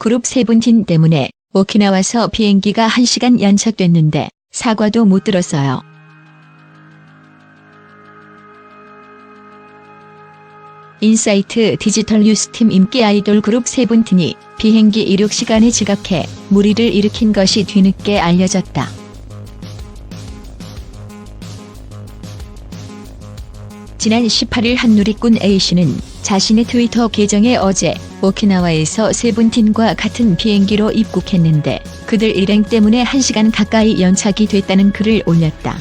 그룹 세븐틴 때문에 오키나와서 비행기가 1시간 연착됐는데 사과도 못 들었어요. 인사이트 디지털 뉴스팀 인기 아이돌 그룹 세븐틴이 비행기 이륙 시간에 지각해 무리를 일으킨 것이 뒤늦게 알려졌다. 지난 18일 한 누리꾼 A씨는 자신의 트위터 계정에 어제 오키나와에서 세븐틴과 같은 비행기로 입국했는데 그들 일행 때문에 1시간 가까이 연착이 됐다는 글을 올렸다.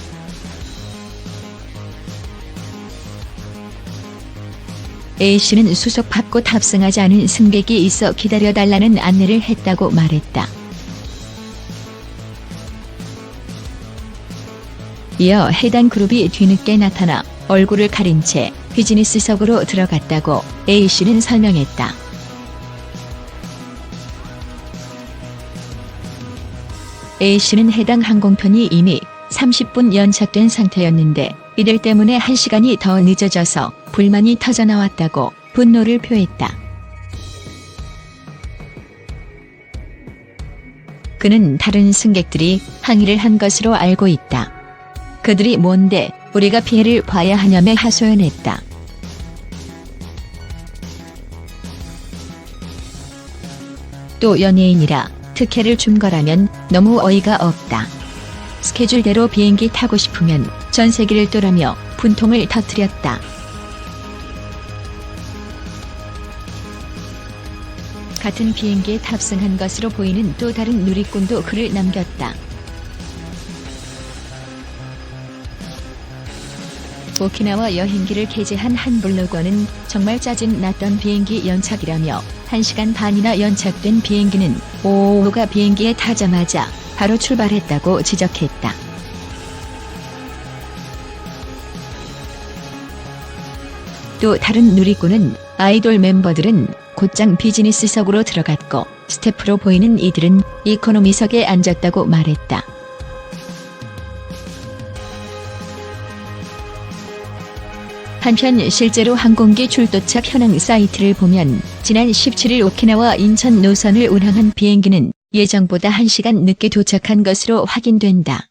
A씨는 수속 받고 탑승하지 않은 승객이 있어 기다려달라는 안내를 했다고 말했다. 이어 해당 그룹이 뒤늦게 나타나 얼굴을 가린 채 비즈니스석으로 들어갔다고 A씨는 설명했다. A씨는 해당 항공편이 이미 30분 연착된 상태였는데 이들 때문에 1시간이 더 늦어져서 불만이 터져나왔다고 분노를 표했다. 그는 다른 승객들이 항의를 한 것으로 알고 있다. 그들이 뭔데 우리가 피해를 봐야 하냐며 하소연했다. 또 연예인이라 특혜를 준 거라면 너무 어이가 없다. 스케줄대로 비행기 타고 싶으면 전세기를 떠라며 분통을 터뜨렸다. 같은 비행기에 탑승한 것으로 보이는 또 다른 누리꾼도 글을 남겼다. 오키나와 여행기를 게재한 한 블로거는 정말 짜증 났던 비행기 연착이라며 1시간 반이나 연착된 비행기는 오호가 비행기에 타자마자 바로 출발했다고 지적했다. 또 다른 누리꾼은 아이돌 멤버들은 곧장 비즈니스석으로 들어갔고 스태프로 보이는 이들은 이코노미석에 앉았다고 말했다. 한편 실제로 항공기 출도착 현황 사이트를 보면 지난 17일 오키나와 인천 노선을 운항한 비행기는 예정보다 1시간 늦게 도착한 것으로 확인된다.